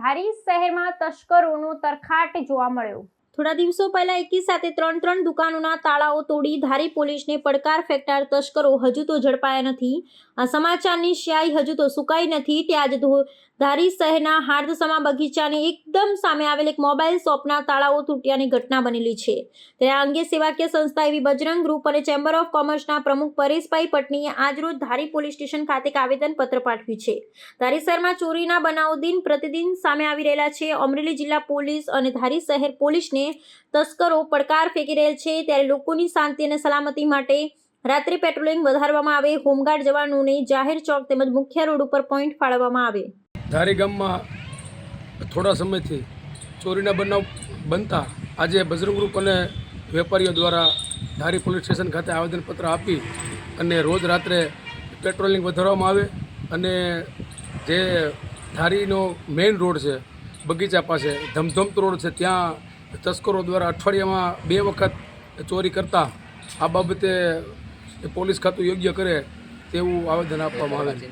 ધારી શહેરમાં તસ્કરોનો તરખાટ જોવા મળ્યો. થોડા દિવસો પહેલા એકી સાથે ત્રણ ત્રણ દુકાનોના તાળાઓ તોડી ધારી પોલીસને પડકાર ફેંકનાર તસ્કરો હજુ તો ઝડપાયા નથી. આ સમાચારની સ્યાય હજુ તો સુકાઈ નથી. ત્યાં જ ધારી શહેરના હાર્દસમા બગીચાની એકદમ સામે આવેલ એક મોબાઈલ શોપના તાળાઓ તૂટ્યાની ઘટના બનેલી છે. ત્યારે આ અંગે સેવાકીય સંસ્થા એવી બજરંગ ગ્રુપ અને ચેમ્બર ઓફ કોમર્સના પ્રમુખ પરેશભાઈ પટનીએ આજરોજ ધારી પોલીસ સ્ટેશન ખાતે આવેદનપત્ર પાઠવ્યું છે. ધારી શહેરમાં ચોરીના બનાવો દિન પ્રતિદિન સામે આવી રહેલા છે. અમરેલી જિલ્લા પોલીસ અને ધારી શહેર પોલીસને તસ્કરો પડકાર ફેંકી રહેલ છે ત્યારે લોકોની શાંતિ અને સલામતી માટે રાત્રિ પેટ્રોલિંગ વધારવામાં આવે, હોમગાર્ડ જવાનોને જાહેર ચોક તેમજ મુખ્ય રોડ ઉપર પોઈન્ટ ફાળવવામાં આવે. ધારી ગામમાં થોડા સમયથી ચોરીના બનાવ બનતા આજે બજરંગ ગ્રુપ અને વેપારીઓ દ્વારા ધારી પોલીસ સ્ટેશન ખાતે આવેદનપત્ર આપી અને રોજ રાત્રે પેટ્રોલિંગ વધારવામાં આવે અને જે ધારીનો મેઇન રોડ છે, બગીચા પાસે, ધમધમતો રોડ છે, ત્યાં તસ્કરો દ્વારા અઠવાડિયામાં બે વખત ચોરી કરતા આ બાબતે પોલીસ ખાતું યોગ્ય કરે તેવું આવેદન આપવામાં આવે છે.